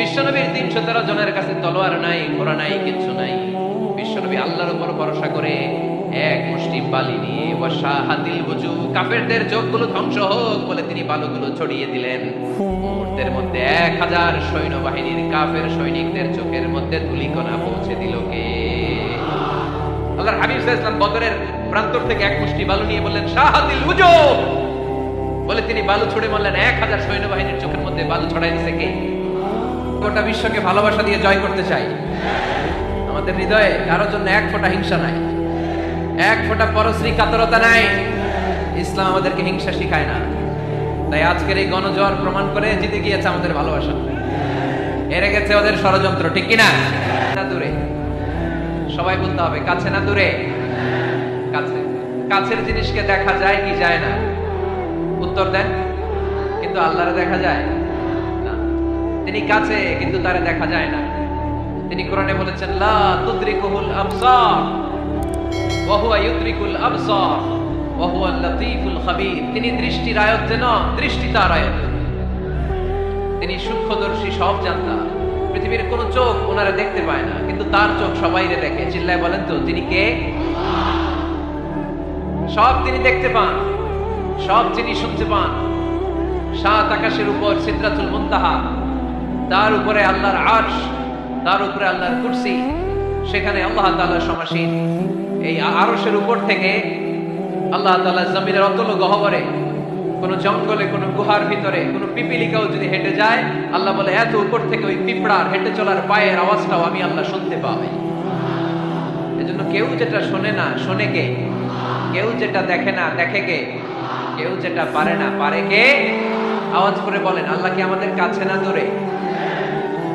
বিশ্বনবীর তিনশো তেরো জনের কাছে তলোয়ার নাই, ঘোড়া নাই, কিচ্ছু নাই। বিশ্বনবী আল্লাহর উপর ভরসা করে এক মুষ্টি বালি নিয়ে বসা হাতিল বুজু কাফেরদের চোখগুলো ধ্বংস হোক বলে তিনি বালুগুলো ছড়িয়ে দিলেন। মুহূর্তের মধ্যে এক হাজার সৈন্যবাহিনীর কাফের সৈনিকদের চোখের মধ্যে ধুলিকণা পৌঁছে দিল কে? আল্লাহর হাবিব ওয়াসাল্লাম বদরের প্রান্তর থেকে এক মুষ্টি বালু নিয়ে বললেন শাহাদিল বলে তিনি বালু ছুড়ে মারলেন। এক হাজার সৈন্যবাহিনীর চোখের মধ্যে বালু ছড়াই দিছে কে? গোটা বিশ্বকে ভালোবাসা দিয়ে জয় করতে চাই। আমাদের হৃদয়ে কারোর জন্য এক ফোঁটা হিংসা নাই। এক ফোঁটা পরশ্রী কাতরতা নাই। ইসলাম আমাদেরকে হিংসা শিখায় না। তাই আজকের এই গণজোয়ার প্রমাণ করে জিতে গিয়েছে আমাদের ভালোবাসা। এরে গেছে ওদের ষড়যন্ত্র, ঠিক কিনা? না দূরে। সবাই বলতে হবে, কাছে না দূরে? কাছে। কাছের জিনিসকে দেখা যায় কি যায় না? উত্তর দেন। কিন্তু আল্লাহরে দেখা যায়। তিনি কাছে, কিন্তু তারে দেখা যায় না। তিনি কোরআনে বলেছেন, লা তুদরিকুহুল আবসার, ওয়া হুয়া ইউদরিকুল আবসার, ওয়া হুয়াল লাতীফুল খাবীর। তিনি দৃষ্টির দৃষ্টি তার তিনি সূক্ষ্মদর্শী, সব জানতা। পৃথিবীর কোন চোখ ওনারা দেখতে পায় না, কিন্তু তার চোখ সবাইরে দেখে। চিল্লায় বলেন তো, তিনি কে? সব তিনি দেখতে পান, সব তিনি শুনতে পান। সাত আকাশের উপর সিদ্রাতুল মুনতাহা তার উপরে আল্লাহর আরশ, তার উপরে আল্লাহর কুরসি, সেখানে আল্লাহ তাআলা সমাসীন। এই আরশের উপর থেকে আল্লাহ তাআলা জমিনের অতল গহবরে, কোন জঙ্গলে, কোন গুহার ভিতরে, কোন পিপিলিকাও যদি হেঁটে যায়, আল্লাহ বলে, এত উপর থেকে ওই পিঁপড়ার হেঁটে চলার পায়ের আওয়াজটাও আমি আল্লাহ শুনতে পাই। এজন্য কেউ যেটা শোনে না, শোনে কে? কেউ যেটা দেখে না, দেখে কে? কেউ যেটা পারে না, পারে কে? আওয়াজ করে বলেন, আল্লাহ কি আমাদের কাছে না দূরে?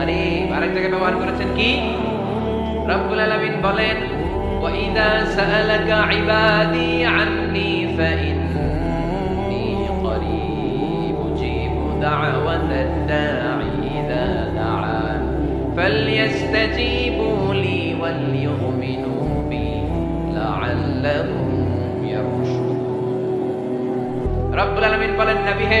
আরে আরেক জায়গায় ব্যবহার করেছেন কি রব্বুল আলামিন বলেন وَإِذَا سَأَلَكَ عِبَادِي عَنِّي فَإِنِّي قَرِيبٌ أُجِيبُ دَعْوَةَ الدَّاعِ إِذَا دَعَانِ فَلْيَسْتَجِيبُوا لِي وَلْيُؤْمِنُوا بِي لَعَلَّهُمْ يَرْشُدُونَ রব্বুল আলামিন বলেন নবী হে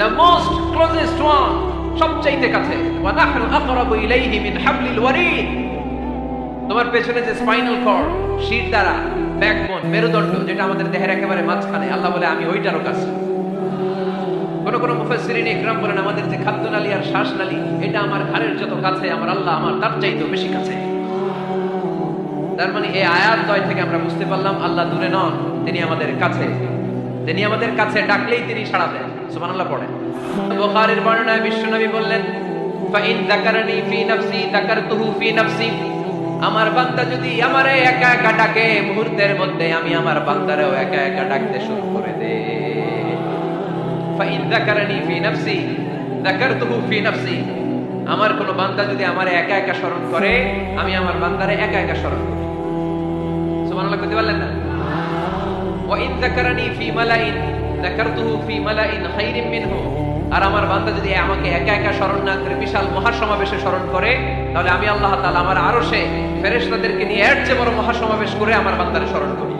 the most closest one সবচাইতে কাছে। আকরাবু ইলাইহি মিন হাবলিল ওয়ারিদ। তোমার পেছনে যে স্পাইনাল কর্ড শির দ্বারা ব্যাকবোন মেরুদণ্ড, যেটা আমাদের দেহের একেবারে মাঝখানে, আল্লাহ বলে, আমি ওইটারও কাছে। কোন কোন মুফাসসিরিন ইকরাম বলেন, আমাদের যে খাদ্যনালী আর শ্বাসনালী এটা আমার ঘাড়ের যত কাছে, আমার আল্লাহ আমার তার চাইতেও বেশি কাছে। তার মানে এই আয়াত দয় থেকে আমরা বুঝতে পারলাম, আল্লাহ দূরে নন, তিনি আমাদের কাছে। তিনি আমাদের কাছে ডাকলেই তিনি সাড়া দেন। সুবহানাল্লাহ পড়েন। বুখারীর বর্ণনায় বললেন, ফাইন ফি নাফসি, যাকারতুহু ফি নাফসি। আমার বান্দা যদি আমারে একা একা ডাকে, মুহূর্তের মধ্যে আমি আমার বান্দারেও একা একা ডাকতে শুরু করে দে। ফাইন ফি নাফসি, যাকারতুহু ফি নাফসি। আমার কোন বান্দা যদি আমার একা একা স্মরণ করে, আমি আমার বান্দারে একা একা স্মরণ করি। সুবহানাল্লাহ করতে পারলেন না? ওয়া ইন ফি মালাইন আর আমার বান্দা যদি আমাকে একা একা স্মরণ না করে, বিশাল মহাসমাবেশে স্মরণ করে, তাহলে আমি আল্লাহ আমার আরও সে নিয়ে এর চেয়ে বড় মহাসমাবেশ করে আমার বান্দারে স্মরণ করি।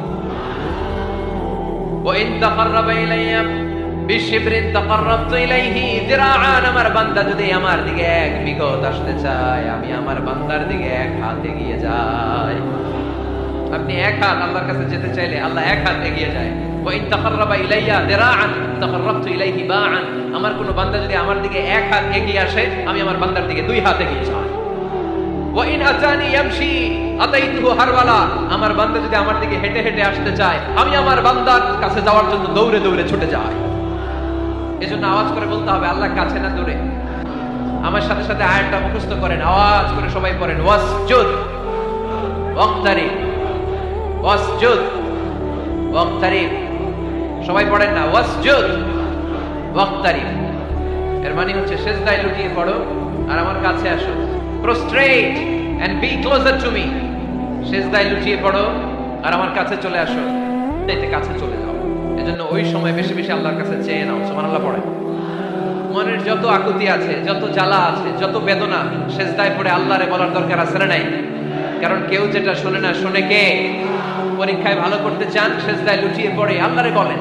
বান্দা যদি আমার দিকে এক বিগত আসতে চায়, আমি আমার বান্দার দিকে এক হাতে গিয়ে যাই। আপনি এক হাত আল্লাহর কাছে যেতে চাইলে আল্লাহ এক হাত এগিয়ে যায়। ওয়াইন তাকাররাবা ইলাইয়া দেরাআন, তাকাররাবতু ইলাইহি বাআন। আমার কোনো বান্দা যদি আমার দিকে এক হাত এগিয়ে আসে, আমি আমার বান্দার দিকে দুই হাত এগিয়ে যাই। ওয়াইন আতানি ইয়ামশি আতাইতুহু হারওয়ালা, আমার বান্দা যদি আমার দিকে হেঁটে হেঁটে আসতে চায়, আমি আমার বান্দার কাছে যাওয়ার জন্য দৌড়ে দৌড়ে ছুটে যাই। এজন্য আওয়াজ করে বলতে হবে, আল্লাহ কাছে না দূরে। আমার সাথে সাথে আয়াতটা মুখস্থ করেন, আওয়াজ করে সবাই পড়েন, ওয়াসজুদ, ওয়াক্তারিব ওয়াসজুদ, ওয়াক্তারিব। সবাই পড়েন না। ওয়াসজুদ এর মানে হচ্ছে সেজদায় লুটিয়ে পড়ো আর আমার কাছে আসো। Prostrate and be closer to me সেজদায় লুটিয়ে পড়ো আর আমার কাছে চলে আসো। এতে কাছে চলে যাও। এজন্য ওই সময় বেশি বেশি আল্লাহর কাছে চেয়ে নাও। সুবহানাল্লাহ পড়ে মনের যত আকুতি আছে, যত জ্বালা আছে, যত বেদনা সেজদায় পড়ে আল্লাহরে বলার দরকার আছে না নাই? কারণ কেউ যেটা শোনে না, শোনে কে? পরীক্ষায় ভালো করতে চান, সেজদায় লুটিয়ে পড়ে আল্লাহরে বলেন।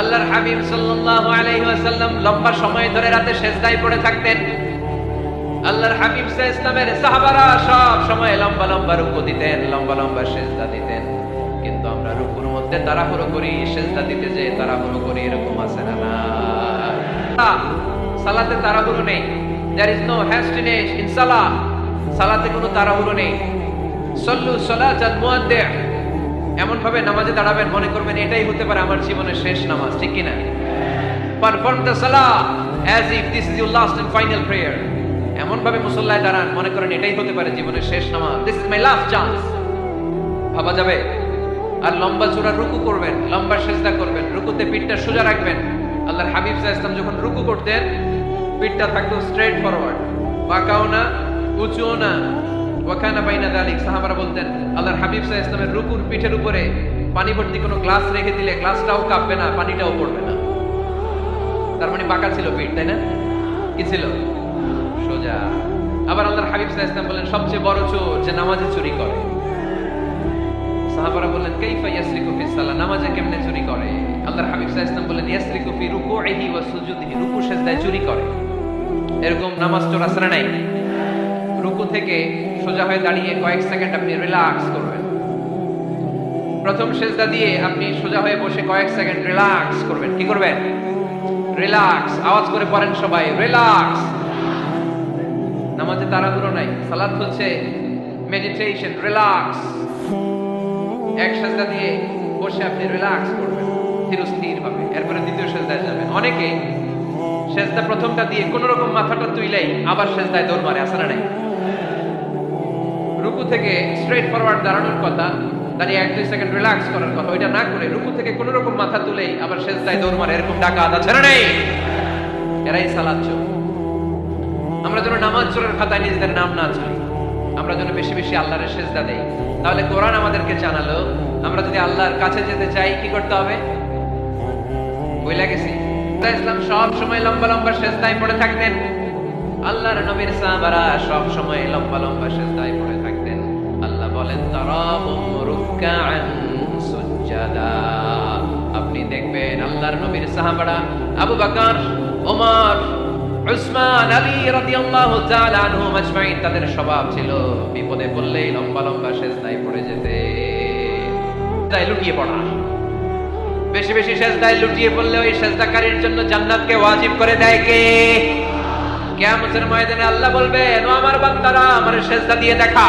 আল্লাহর হাবিব সাল্লাল্লাহু আলাইহি ওয়াসাল্লাম লম্বা সময় ধরে রাতে সেজদায় পড়ে থাকতেন। আল্লাহর হাবিব সাহ ইসলামের সাহাবারা সব সময় লম্বা লম্বা রুকু দিতেন, লম্বা লম্বা সেজদা দিতেন। কিন্তু আমরা রুকুর মধ্যে তাড়াহুড়ো করি, সেজদা দিতে যে তাড়াহুড়ো করি, এরকম আছে না না? সালাতে তাড়াহুড়ো নেই। There is no hastiness in সালাতে কোনো তাড়াহুড়ো নেই। সল্লু সালাতান মুআদ্দি। এমন ভাবে নামাজে দাঁড়াবেন, মনে করবেন এটাই হতে পারে আমার জীবনের শেষ নামাজ, ঠিক কিনা? Perform the Salah as if this is your last and final prayer এমন ভাবে মুসল্লায় দাঁড়ান, মনে করেন এটাই হতে পারে জীবনের শেষ নামাজ। This is my last chance ভাবা যাবে? আর লম্বা চূড়া রুকু করবেন, লম্বা সেজদা করবেন, রুকুতে পিঠটা সোজা রাখবেন। আল্লাহর হাবিব সাল্লাল্লাহু ইসলাম যখন রুকু করতেন, পিঠটা থাকতো স্ট্রেট ফরওয়ার্ড বাঁকাও না, উঁচুও না। ওয়াকানা বাইনা দালিক, সাহাবারা বলতেন, আল্লাহর হাবিব সাল্লাল্লাহু ইসলামের রুকুর পিঠের উপরে পানি ভর্তি কোনো গ্লাস রেখে দিলে গ্লাসটাও কাঁপবে না, পানিটাও পড়বে না। তার মানে বাঁকা ছিল পিঠ, তাই না? কি ছিল? সোজা। আবার আল্লাহর হাবিব সাল্লাল্লাহু ইসলাম বললেন সবচেয়ে বড় চোর যে নামাজে চুরি করে। সাহাবারা বললেন, কাইফা ইয়াসরিকু ফি সালাহ? নামাজে কেমনে চুরি করে? আল্লাহর হাবিব আলাইহি ওয়াসাল্লাম বললেন ইয়াসরিকু ফি রুকুইহি ওয়া সুজুদিহি। রুকু সেজদায় চুরি করে। এরকম নামাজ চোর আসরা নাই? রুকু থেকে সোজা হয়ে দাঁড়িয়ে কয়েক সেকেন্ড আপনি রিল্যাক্স করবেন। প্রথম সেজদা দিয়ে আপনি সোজা হয়ে বসে কয়েক সেকেন্ড রিল্যাক্স করবেন। কি করবেন? রিল্যাক্স আওয়াজ করে পড়েন সবাই রিল্যাক্স নামাজে তাড়াহুড়ো নাই, সালাত হচ্ছে মেডিটেশন রিল্যাক্স এক সেজদা দিয়ে বসে আপনি রিল্যাক্স করবেন স্থির ভাবে এরপরে দ্বিতীয় সেজদায় যাবেন। অনেকে সেজদা প্রথমটা দিয়ে কোন রকম মাথাটা তুইলেই আবার সেজদায় দৌড় মারে আসলে নাই? রুকু থেকে স্ট্রেট ফরওয়ার্ড দাঁড়ানোর কথা, দাঁড়িয়ে এক, দুই সেকেন্ড রিল্যাক্স করার কথা, ওইটা না করে রুকু থেকে কোন রকম মাথা তুলেই আবার সেজদায় দৌড় মারে, এরকম ডাকা আদা ছেড়ে নেই। এরাই সালাদ চোর। আমরা যেন নামাজ চোরের খাতায় নিজেদের নাম না চাই আমরা যেন বেশি বেশি আল্লাহরের সেজদা দেই। তাহলে কোরআন আমাদেরকে জানালো, আমরা যদি আল্লাহর কাছে যেতে চাই, কি করতে হবে? বইলা গেছি। ইসলাম সব সময় লম্বা লম্বা সেজদায় পড়ে থাকতেন। আল্লাহর নবীর সাহাবারা সব সময় লম্বা লম্বা সেজদায় পড়ে বলেন আপনি দেখবেন আল্লাহর নবীর সাহাবারা আবু বকর, ওমর, উসমান, আলী রাদিয়াল্লাহু তাআলা আনহুম আজমাইন, তাদের স্বভাব ছিল বিপদে পড়লেই লম্বা লম্বা সেজদায় পড়ে যেতে। তাই লুটিয়ে পড়া। বেশি বেশি সেজদায় লুটিয়ে পড়লে ওই সেজদাকারীর জন্য জান্নাতকে ওয়াজিব করে দেয় কে? কিয়ামতের ময়দানে আল্লাহ বলবেন, ও আমার বান্দারা, আমার সেজদা দিয়ে দেখা।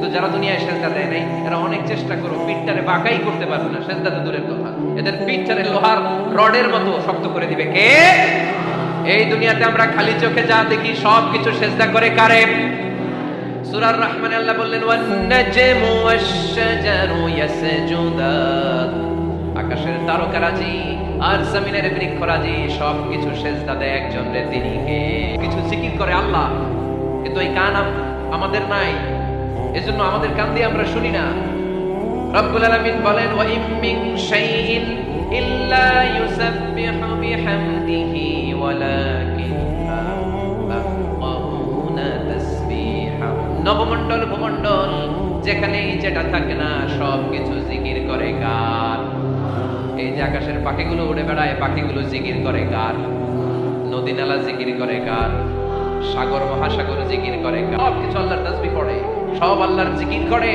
কিন্তু যারা দুনিয়ায় সেজদা দেয় নাই, এরা অনেক চেষ্টা করো পিঠটারে বাঁকাই করতে পারবে না, সেজদা তো দূরের কথা। এদের পিঠটারে লোহার রডের মতো শক্ত করে দিবে। কে? এই দুনিয়াতে আমরা খালি চোখে যা দেখি সব কিছু সেজদা করে কারে? সূরার রহমানে আল্লাহ বললেন ওয়ান নাজমু ওয়াশ-শাজারু ইয়াসজুদান আকাশের তারকারাজি আর জমিনের বৃক্ষরাজি সব কিছু সেজদা দেয় একজন রে, তিনি কে? কিছু জিকির করে আল্লাহ, কিন্তু এই কান আম- আমাদের নাই। এজন্য আমাদের কান দিয়ে আমরা শুনি না। রব্বুল আলামিন বলেন, ওয়া ইম মিন শাইইন ইল্লা ইউসাব্বিহু বিহামদিহি ওয়ালাকিন তাফকাহুনা তাসবিহাহু নবমণ্ডল ভূমণ্ডল, যেখানেই যেটা থাকে না সব কিছু জিকির করে গান। এই যে আকাশের পাখিগুলো উড়ে বেড়ায়, পাখিগুলো জিকির করে গান। নদী নালা জিকির করে গান। সাগর, মহাসাগর জিকির করে গান। সব কিছু আল্লাহর সব আল্লাহর জিকির করে,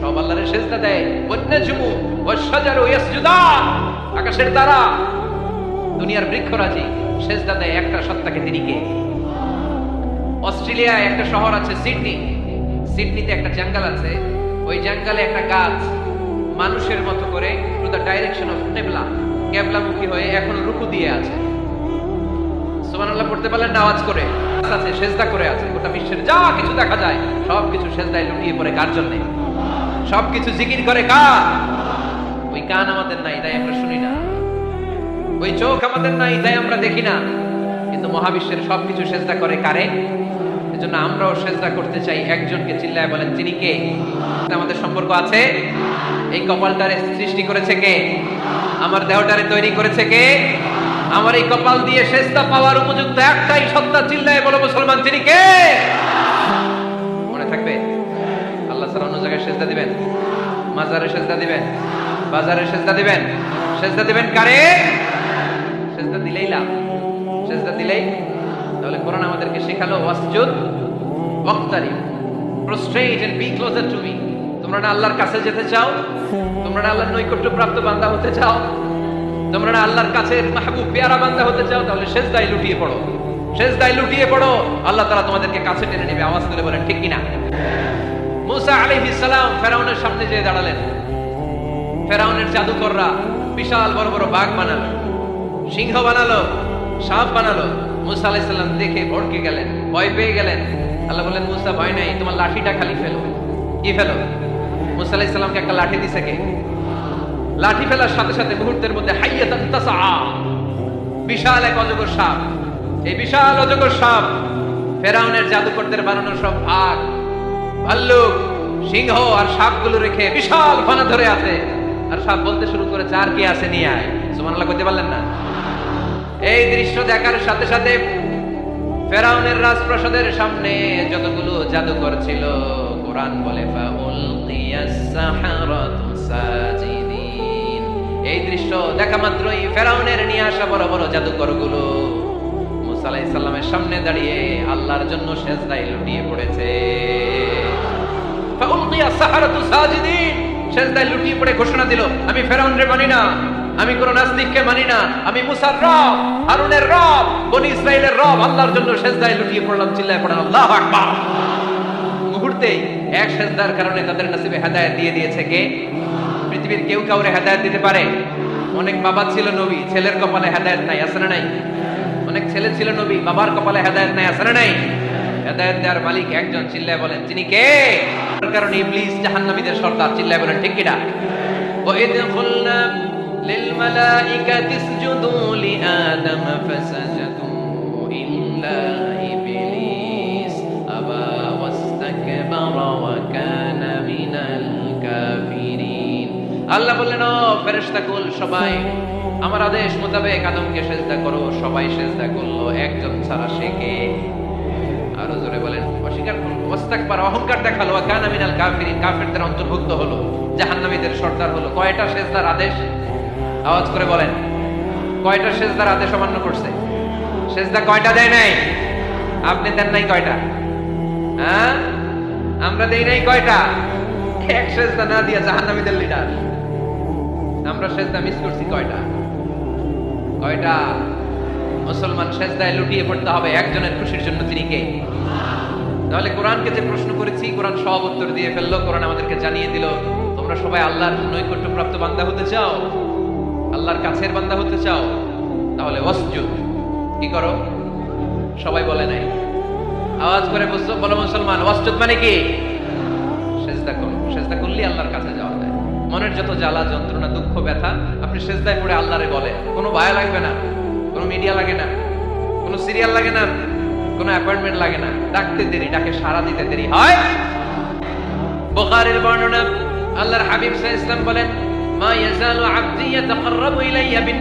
সব আল্লাহর সেজদা দেয়। বন্যজুমু ওয়াশজারু ইয়াসজুদান আকাশের তারা। দুনিয়ার বৃক্ষরাজি সেজদা দেয় একটা সত্তাকে তিনি কে অস্ট্রেলিয়ায় একটা শহর আছে সিডনি। সিডনিতে একটা জঙ্গল আছে। ওই জঙ্গলে একটা গাছ। মানুষের মতো করে টু দ্য ডাইরেকশন অফ কেবলা কেবলামুখী হয়ে এখনও রুকু দিয়ে আছে। সুবহানাল্লাহ পড়তে পারলেন না, আওয়াজ করে। আছে, সেজদা করে আছে। গোটা বিশ্বের যা কিছু দেখা যায়, সব কিছু সেজদায় লুটিয়ে পড়ে, কার জন্য? সব কিছু জিকির করে কার? ওই কান আমাদের নাই, তাই আমরা শুনি না। ওই চোখ আমাদের নাই, তাই আমরা দেখি না। কিন্তু মহাবিশ্বের সবকিছু সেজদা করে কারে? এজন্য আমরাও সেজদা করতে চাই। একজনকে চিল্লায় বলেন তিনি কে? আমাদের সম্পর্ক আছে? এই কপালটারে সৃষ্টি করেছে কে? আমার দেহটারে তৈরি করেছে কে? আমার এই কপাল দিয়ে সেজদা পাওয়ার উপযুক্ত একটাই সত্তা চিল্লায় বলো মুসলমান, তিনি কে? মনে থাকবে? আল্লাহ ছাড়া অন্য জায়গায় সেজদা দিবেন? মাজারে সেজদা দিবেন? বাজারে সেজদা দিবেন? সেজদা দিবেন কারে? সেজদা দিলেই লাভ। সেজদা দিলেই? তাহলে কোরআন আমাদেরকে শেখালো, ওয়াসজুদ ওয়াক্তারি prostrate and be closer to me. তোমরা না আল্লাহর কাছে যেতে চাও? তোমরা না আল্লাহর নৈকট্য প্রাপ্ত বান্দা হতে চাও? তোমরা আল্লাহর কাছে মাহবুব, পেয়ারা বান্দা হতে চাও, তাহলে সেজদায় লুটিয়ে পড়ো। সেজদায় লুটিয়ে পড়ো। আল্লাহ তাআলা তোমাদেরকে কাছে টেনে নেবে, আওয়াজ তুলে বলেন, ঠিক কিনা? মুসা আলাইহিস সালাম ফেরাউনের সামনে যেয়ে দাঁড়ালেন। ফেরাউনের জাদুকররা বিশাল বড় বড় বাঘ বানালো, সিংহ বানালো, সাপ বানালো। মুসা আলাইসাল্লাম দেখে ভড়কে গেলেন, ভয় পেয়ে গেলেন। আল্লাহ বললেন, মুসা, ভয় নাই, তোমার লাঠিটা খালি ফেলো। কি ফেলো? মুসা আলাইসাল্লামকে একটা লাঠি দিছে কে? লাঠি ফেলার সাথে সাথে মুহূর্তের মধ্যে বিশাল এক অজগর সাপ। এই বিশাল অজগর সাপ ফেরাউনের জাদুকরদের বানানো সব ভাগ ভাল্লুক, সিংহ আর সাপগুলো রেখে বিশাল ফানা ধরে আছে। আর সাপ বলতে শুরু করেছে আর কি আছে নিয়ে আয়। সুবহানাল্লাহ, কইতে পারলেন না? এই দৃশ্য দেখার সাথে সাথে ফেরাউনের রাজপ্রাসাদের সামনে যতগুলো জাদুকর ছিল, কোরআন বলে, ফাউলকিয়াস সাহারাতু সাজিদিন এই দৃশ্য দেখা মাত্রই ফেরাউনের নিয়ে আসা বড় বড় জাদুকরগুলো। গুলো সালামের সামনে দাঁড়িয়ে আল্লাহর জন্য সেজদায় লুটিয়ে পড়েছে। সেজদায় লুটিয়ে পড়ে ঘোষণা দিল, আমি ফেরাউনরে মানি না, আমি কোন নাস্তিককে মানি না, আমি মুসার রব, হারুনের রব, বনি ইসরাইলের রব, আল্লাহর জন্য সেজদায় লুটিয়ে পড়লাম, চিল্লায় পড়লাম, আল্লাহু আকবার! মুহূর্তেই এক সেজদার কারণে তাদের নসিবে হেদায়েত দিয়ে দিয়েছে কে? পৃথিবীর কেউ কাউরে হেদায়েত দিতে পারে অনেক বাবা ছিল নবী ছেলের কপালে হেদায়েত নাই আছে না নাই অনেক ছেলে ছিল নবী বাবার কপালে হেদায়েত নাই আছে না নাই হেদায়েত দেওয়ার মালিক একজন চিল্লায় বলেন তিনি কে তার কারণে ইবলিস জাহান্নামীদের সর্দার চিল্লায় বলেন ঠিক কিনা وإذ قلنا للملائكة اسجدوا لآدم فسجدوا বললেন ও ফেরেশতাকুল সবাই। আমার আদেশ মোতাবেক আদমকে সেজদা করো। সবাই সেজদা করল, একজন ছাড়া সে কে? আরও জোরে বলেন, অস্বীকার করল ওয়াস্তাকবার, অহংকার দেখাল কাফিরিন অন্তর্ভুক্ত হলো, জাহান্নামীদের সর্দার হলো। কয়টা সেজদার আদেশ? আওয়াজ করে বলেন, কয়টা সেজদার আদেশ অমান্য করছে? সেজদা কয়টা দেয় নাই? আপনি দেন নাই কয়টা? হ্যাঁ? আমরা দেই নাই কয়টা? এক সেজদা না দিয়া জাহান্নামীদের লিডার আমরা সেজদা মিস করছি কয়টা? কয়টা? মুসলমান সেজদায় লুটিয়ে পড়তে হবে, একজনের খুশির জন্য তিনি কে? তাহলে কোরআনকে যে প্রশ্ন করেছি, কোরআন সব উত্তর দিয়ে ফেলল, কোরআন আমাদেরকে জানিয়ে দিল, তোমরা সবাই আল্লাহর বান্দা হতে চাও? আল্লাহর কাছের বান্দা হতে চাও? তাহলে ওয়াসজুদ, কি করো? সবাই বলে নাই। আওয়াজ করে বলো মুসলমান, ওয়াসজুদ মানে কি? সেজদা করো, সেজদা করলে আল্লাহর কাছে মনের যত জ্বালা যন্ত্রণা, দুঃখ, ব্যথা, আপনি সেজদায় পড়ে আল্লাহরে বলে। কোনো ভায়া লাগবে না, কোনো মিডিয়া লাগে না, কোনো সিরিয়াল লাগে না, কোনো অ্যাপয়েন্টমেন্ট লাগে না। ডাকতে দেরি, ডাকে সারা দিতে দেরি। হয়? বর্ণনা, আল্লাহর হাবিব বলেন, মা ইয়াজালু আবদি ইয়াতাকাররাবু ইলাইয়া বিন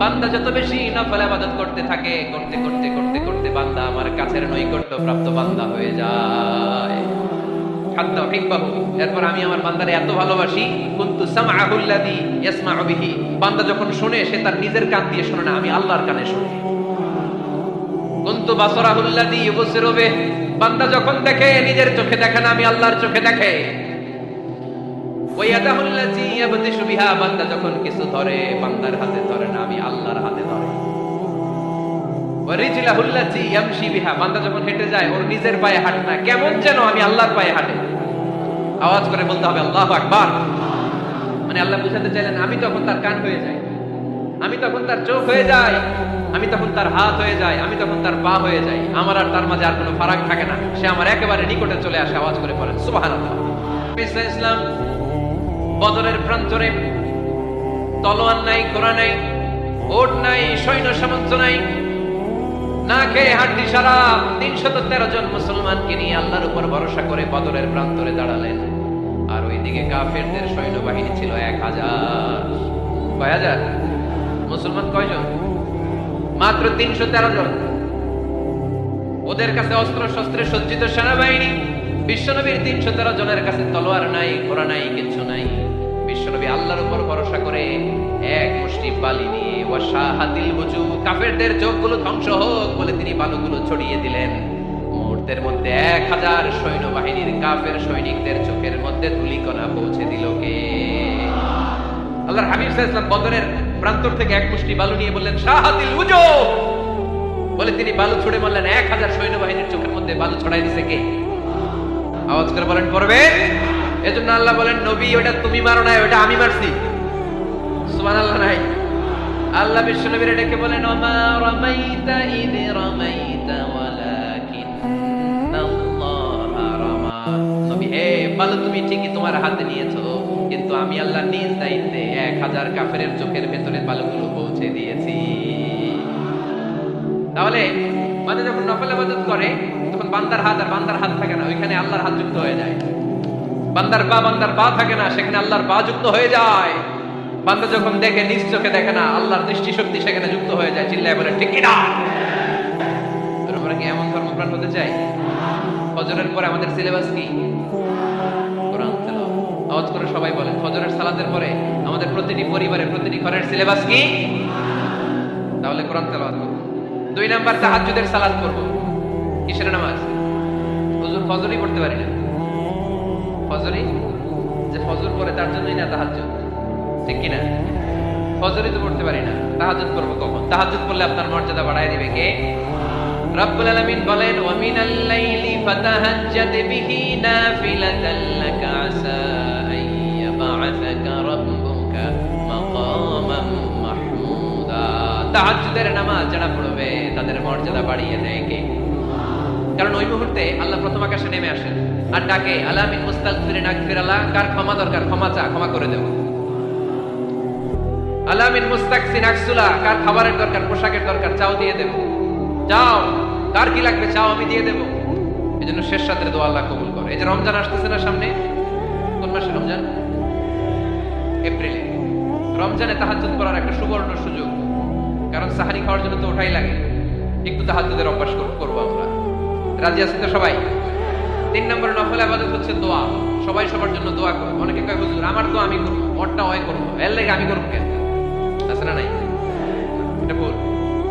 বান্দা যত বেশি নফল ইবাদত করতে থাকে, করতে করতে করতে করতে বান্দা আমার কাছের নৈকট্য প্রাপ্ত বান্দা হয়ে যায়। এরপর আমি আমার বান্দারে এত ভালোবাসি, কুনতু বান্দা যখন শুনে, সে তার নিজের কান দিয়ে শুনে না, আমি আল্লাহর কানে শুনি। কুনতু বাসরাহু আল্লাযী ইউবসিরু বান্দা যখন দেখে, নিজের চোখে দেখে না, আমি আল্লাহর চোখে দেখে। ওয়াইয়াদাহু আল্লাযী ইয়াবতিশু বিহা। বান্দা যখন কিছু ধরে, বান্দার হাতে ধরে না, আমি আল্লাহর হাতে ধরে। বান্দা যখন হেঁটে যায়, ওর নিজের পায়ে না। কেমন আমি পায়ে হাঁটে। আওয়াজ করে বলতে হবে, আল্লাহু মানে আল্লাহ বুঝাতে আমি তখন তার কান হয়ে যাই। আমি তখন তার চোখ হয়ে যাই। আমি তখন তার হাত হয়ে যাই। আমি তখন তার পা হয়ে যাই। আমার আর তার মাঝে আর কোনো ফারাক থাকে না। সে আমার একেবারে নিকটে চলে আসে, আওয়াজ করে সুবহানাল্লাহ। ঈসা ইসলাম, বদরের প্রান্তরে তলোয়ার নাই, ঘোড়া নাই, ওট নাই, সৈন্য সামন্ত নাই। না খেয়ে হাড্ডি সারা তিনশত তেরো জন মুসলমানকে নিয়ে আল্লাহর উপর ভরসা করে বদরের প্রান্তরে দাঁড়ালেন। আর ওইদিকে কাফেরদের সৈন্যবাহিনী ছিল এক হাজার। কয় হাজার? মুসলমান কয়জন? মাত্র তিনশো তেরো জন। ওদের কাছে অস্ত্র শস্ত্রে সজ্জিত সেনাবাহিনী, বিশ্বনবীর তিনশো তেরো জনের কাছে তলোয়ার নাই, ঘোড়া নাই কিছু নাই। বিশ্বনবী আল্লাহর উপর ভরসা করে এক মুষ্টি বালি নিয়ে, ওয়াশাহাতিল বুজু কাফেরদের চোখগুলো ধ্বংস হোক বলে তিনি বালুগুলো ছড়িয়ে দিলেন। মুহূর্তের মধ্যে এক হাজার সৈন্যবাহিনীর কাফের সৈনিকদের চোখের মধ্যে ধুলিকণা পৌঁছে দিল কে? আল্লাহর হাবিব ওয়াসাল্লাম বদরের প্রান্তর থেকে এক মুষ্টি বালু নিয়ে বললেন, শাহাতিল বুজু বলে তিনি বালু ছুড়ে মারলেন। এক হাজার সৈন্যবাহিনীর চোখের মধ্যে বালু ছড়াই দিছে কে? আওয়াজ করে বলেন, পড়বে? এজন্য আল্লাহ বলেন, নবী, ওটা তুমি মারো নাই, ওটা আমি মারছি। সুবহানাল্লাহ, নাই। আল্লাহ বিশ্ব নবীর ডেকে বলেন তুমি ঠিকই তোমার হাতে নিয়েছো, কিন্তু আমি আল্লাহ নিজ দায়িত্বে এক হাজার কাফেরের চোখের ভেতরে বালুগুলো পৌঁছে দিয়েছি। তাহলে মানে যখন নফল আবাদত করে, তখন বান্দার হাত আর বান্দার হাত থাকে না, ওইখানে আল্লাহর হাত যুক্ত হয়ে যায়। বান্দার পা বান্দার পা থাকে না, সেখানে আল্লাহর পা যুক্ত হয়ে যায়। বান্দা যখন দেখে, নিজ চোখে দেখে না, আল্লাহর দৃষ্টি শক্তি সেখানে যুক্ত হয়ে যায়, চিল্লায় বলে, ঠিক না আমরা কি এমন ধর্মপ্রাণ হতে চাই? ফজরের পরে আমাদের সিলেবাস কি? আওয়াজ করে সবাই বলেন, ফজরের সালাতের পরে আমাদের প্রতিটি পরিবারে, প্রতিটি ঘরের সিলেবাস কি? তাহলে কোরআন তেলাওয়াত করব। দুই নাম্বার তাহাজ্জুদের সালাত করব কিসের নামাজ? হুজুর ফজরই পড়তে পারি না। ফজরই যে ফজর পরে তার জন্যই না তাহাজ্জুদ। ঠিক কি না ফজরই তো পড়তে পারি না। তাহাজ্জুদ করব কখন? তাহাজ্জুদ করলে আপনার মর্যাদা বাড়ায় দিবে কে? রব্বুল আলামিন বলেন ফাতাহাজ্জাদ বিহি নাফিলাতান লাকা আসা রাব্বুকা মাকামান মাহমুদা। তাহাজ্জুদের নামাজ যারা পড়বে, তাদের মর্যাদা বাড়িয়ে দেয় কে? কারণ ওই মুহূর্তে আল্লাহ প্রথম আকাশে নেমে আসেন। আর ডাকে কার ক্ষমা দরকার? ক্ষমা চা, ক্ষমা করে দেব। আলামিন কার খাবারের দরকার, পোশাকের দরকার, চাও দিয়ে দেব। যাও কার কি লাগবে, চাও, আমি দিয়ে দেব। এই জন্য শেষ রাতের দোয়া আল্লাহ কবুল করে। এই যে রমজান আসতেছে না সামনে? কোন মাসে রমজান? এপ্রিলে। রমজানে তাহাজ্জুদ পড়ার একটা সুবর্ণ সুযোগ। কারণ সাহারি খাওয়ার জন্য তো ওঠাই লাগে। একটু তাহাজ্জুদের অভ্যাস করব আমরা। রাজি আছেন তো সবাই? তিন নম্বর নফল আবাদত হচ্ছে দোয়া। সবাই সবার জন্য দোয়া করো অনেকে কয়, হুজুর, আমার তো আমি করব ওরটা ওই করব। এর লেগে আমি করব কেন? না নাই? এটা ভুল।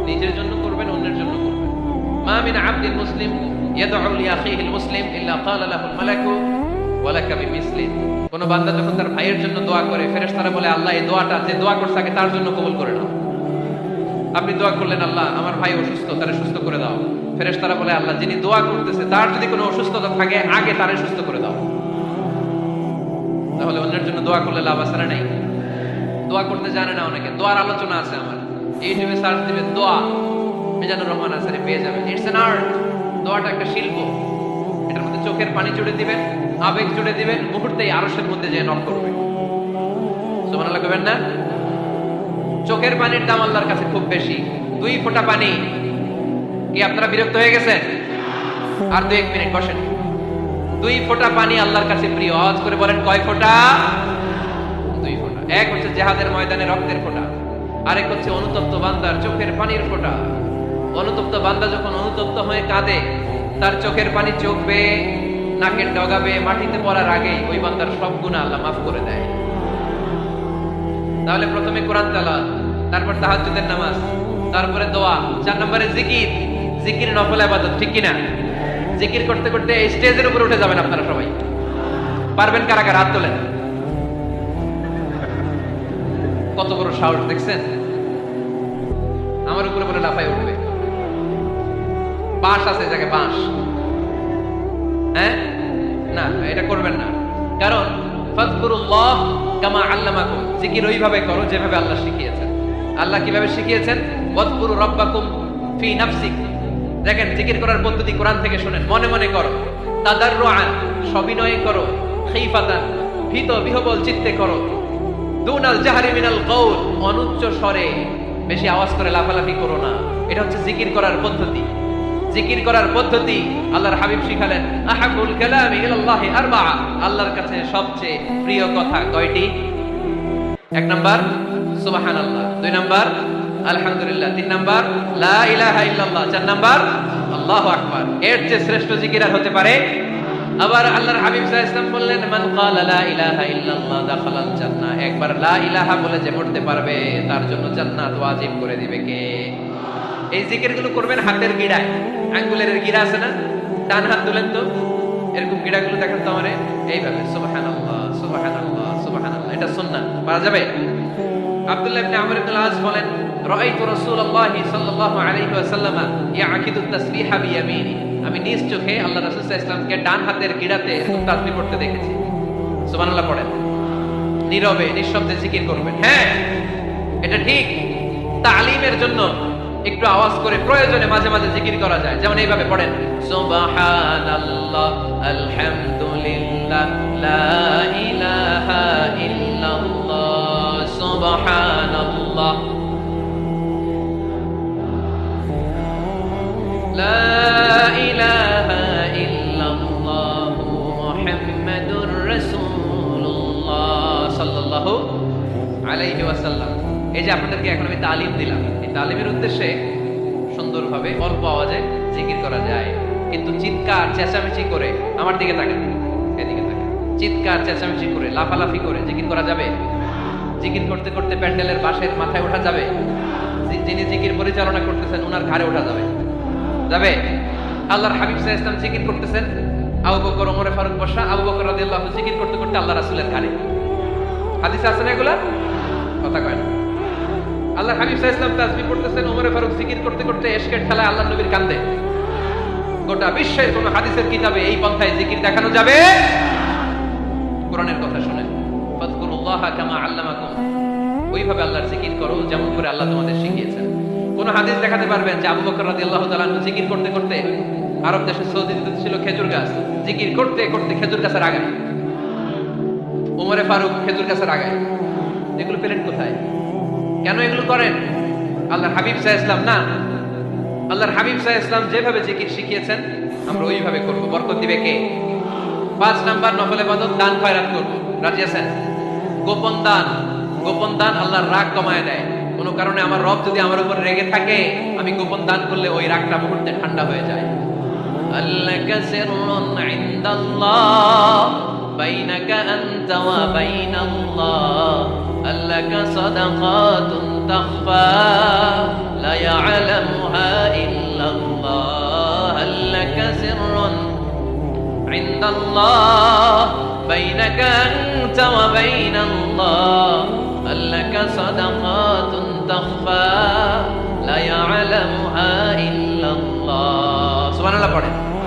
নিজের জন্য করবেন, অন্যের জন্য করবেন। মা মিন মুসলিম লিআখিহিল মুসলিম, ইল্লা ক্বালা মালাকু কোন বান্দা যখন তার ভাইয়ের জন্য দোয়া করে, ফেরেশতারা বলে, আল্লাহ, এই দোয়াটা, যে দোয়া করছে আগে তার জন্য কবুল করে নাও। আপনি দোয়া করলেন, আল্লাহ, আমার ভাই অসুস্থ, তারে সুস্থ করে দাও। ফেরেশতারা বলে, আল্লাহ যিনি দোয়া করতেছে, তার যদি কোনো অসুস্থতা থাকে, আগে তারে সুস্থ করে দাও। তাহলে অন্যের জন্য দোয়া করলে লাভ আছে নাই? দোয়া করতে জানে না অনেকে। দোয়ার আলোচনা আছে আমার। ইউটিউবে সার্চ দিবেন, দোয়া মিজানুর রহমান আসারে পেয়ে যাবেন। ইটস এন আর্ট দোয়াটা একটা শিল্প। এটার মধ্যে চোখের পানি জুড়ে দিবেন, আবেগ জুড়ে দিবেন, মুহূর্তেই আরসের মধ্যে যে নক করবে সুবহানাল্লাহ কবেন না? চোখের পানির দাম আল্লাহর কাছে খুব বেশি। দুই ফোঁটা পানি কি আপনারা বিরক্ত হয়ে গেছেন? আর দু এক মিনিট বসেন। দুই ফোঁটা পানি আল্লাহর কাছে প্রিয়। আওয়াজ করে বলেন, কয় ফোঁটা? দুই ফোঁটা। এক হচ্ছে জেহাদের ময়দানে রক্তের ফোঁটা। আরেক হচ্ছে অনুতপ্ত বান্দার চোখের পানির ফোঁটা। অনুতপ্ত বান্দা যখন অনুতপ্ত হয়ে কাঁদে, তার চোখের পানি চোখবে, নাকের ডগাবে, মাটিতে পড়ার আগেই ওই বান্দার সব গুণা আল্লাহ মাফ করে দেয়। তাহলে প্রথমে কোরআন তেলাওয়াত, তারপর তাহাজ্জুদের নামাজ, তারপরে দোয়া, চার নম্বরে জিকির জিকির নফল ইবাদত ঠিক কিনা? জিকির করতে করতে স্টেজের উপরে উঠে যাবেন আপনারা সবাই। পারবেন কারা কারা হাত তোলেন। কত বড় সাহস, দেখছেন? আমার উপরে উপরে লাফাই উঠবে। বাঁশ আছে যাকে বাঁশ। হ্যাঁ? না, এটা করবেন না। কারণ ফাজকুরুল্লাহ কামা আল্লামাকুম। জিকির ওইভাবে করো যেভাবে আল্লাহ শিখিয়েছেন। আল্লাহ কীভাবে শিখিয়েছেন? ওয়াজকুরু রাব্বাকুম ফি নাফসিক। দেখেন, জিকির করার পদ্ধতি কোরআন থেকে শুনেন। মনে মনে করো, তাদাররুআন, সবিনয়ে করো, খিফাতান, ভীত বিহবল চিত্তে করো। দুনাল জাহারি মিনাল কৌল, অনুচ্চ স্বরে বেশি আওয়াজ করে লাফালাফি করো না। এটা হচ্ছে জিকির করার পদ্ধতি। জিকির করার পদ্ধতি আল্লাহর হাবিব শিখালেন, আহাবুল কালামি ইলাল্লাহি আরবা আল্লাহর কাছে সবচেয়ে প্রিয় কথা কয়টি? এক নাম্বার, সুবহানাল্লাহ। দুই নাম্বার আলহামদুলিল্লাহ। তিন নাম্বার, লা চার নাম্বার, আল্লাহু আকবার। এর চেয়ে শ্রেষ্ঠ জিকির আর হতে পারে? আবার আল্লাহর হাবিব সাল্লাল্লাহু বললেন, মান ক্বালা লা ইলাহা ইল্লাল্লাহ দাখালাল জান্নাহ। একবার লা ইলাহা বলে যে মরতে পারবে, তার জন্য জান্নাত ওয়াজিব করে দিবে কে? এই জিকিরগুলো করবেন হাতের গিড়ায় আঙ্গুলের গিড়া আছে না? ডান হাত তুলেন তো। এরকম গিড়াগুলো দেখান তো আমারে। এইভাবে, সুবহানাল্লাহ সুবহানাল্লাহ সুবহানাল্লাহ। এটা সুন্নাহ। পারা যাবে? আব্দুল্লাহ ইবনে আমর ইবনে আল বলেন রাআইতু রাসূলুল্লাহ সাল্লাল্লাহু আলাইহি ওয়াসাল্লাম ইয়াকিদু তাসবিহা বিয়ামিনি। আমি নিজ চোখে আল্লাহ রাসূল সাল্লাল্লাহু ডান হাতের এরকম তাসবিহ পড়তে দেখেছি। সুবহানাল্লাহ পড়েন। নীরবে, নিঃশব্দে জিকির করবেন। হ্যাঁ এটা ঠিক। তালিমের জন্য একটু আওয়াজ করে প্রয়োজনে মাঝে মাঝে জিকির করা যায়। যেমন এইভাবে পড়েন, সুবহানাল্লাহ, আলহামদুলিল্লাহ, লা ইলাহা ইল্লাল্লাহ, সুবহানাল্লাহ আলাইহি ওয়াসাল্লাম এই যে আপনাদেরকে এখন আমি তালিম দিলাম। এই তালিমের উদ্দেশ্যে সুন্দরভাবে অল্প আওয়াজে জিকির করা যায়। কিন্তু চিৎকার, চেঁচামেচি করে আমার দিকে তাকান। এদিকে তাকান। চিৎকার, চেঁচামেচি করে, লাফালাফি করে জিকির করা যাবে? জিকির করতে করতে প্যান্ডেলের বাঁশের মাথায় ওঠা যাবে? যিনি জিকির পরিচালনা করতেছেন ওনার ঘাড়ে ওঠা যাবে? যাবে? আল্লাহর হাবিব সাহেব ইসলাম জিকির করতেছেন। আবু বকর, ওমরে, ফারুক বসা আবু বকর রাদিয়াল্লাহু জিকির করতে করতে আল্লাহ রাসূলের ঘাড়ে। হাদিসে আছে না এগুলা? কথা কয় না। আল্লাহর হাবিব সাহেব ইসলাম তাসবিহ করতেছেন ওমরে, ফারুক জিকির করতে করতে এশকের ঠেলায় আল্লাহ নবীর কান্দে। গোটা বিশ্বের কোন হাদিসের কিতাবে এই পন্থায় জিকির দেখানো যাবে? কোরআনের কথা শুনে ফাযকুরুল্লাহ কামা আল্লামাকুম। ওইভাবে আল্লাহর জিকির করো, যেমন করে আল্লাহ তোমাদের শিখিয়েছেন। কোন হাদিস দেখাতে পারবেন যে আবু বকর তাআলা আনহু জিকির করতে করতে আরব দেশে সৌদিতে ছিল খেজুর গাছ। জিকির করতে করতে খেজুর গাছের আগায়। উমরে ফারুক খেজুর গাছের আগায়। এগুলো পেলেন কোথায়? কেন এগুলো করেন? আল্লাহর হাবিব সাহ ইসলাম, না। আল্লাহর হাবিব সাহ ইসলাম যেভাবে জিকির শিখিয়েছেন, আমরা ওইভাবে করব। বরকত দিবে কে? পাঁচ নাম্বার নফলে বাদত দান খয়রাত করব। রাজি আছেন? গোপন দান। গোপন দান আল্লাহর রাগ কমায় দেয়। কোনো কারণে আমার রব যদি আমার উপর রেগে থাকে আমি গোপন দান করলে ওই রাগটা মুহূর্তে ঠান্ডা হয়ে যায় আল্লাহ সিররুন ইনদাল্লাহ بينك أنت وبين الله هل لك صدقات تخفى لا يعلمها إلا الله هل لك سر عند الله بينك أنت وبين الله هل لك صدقات تخفى لا يعلمها إلا الله سبحان الله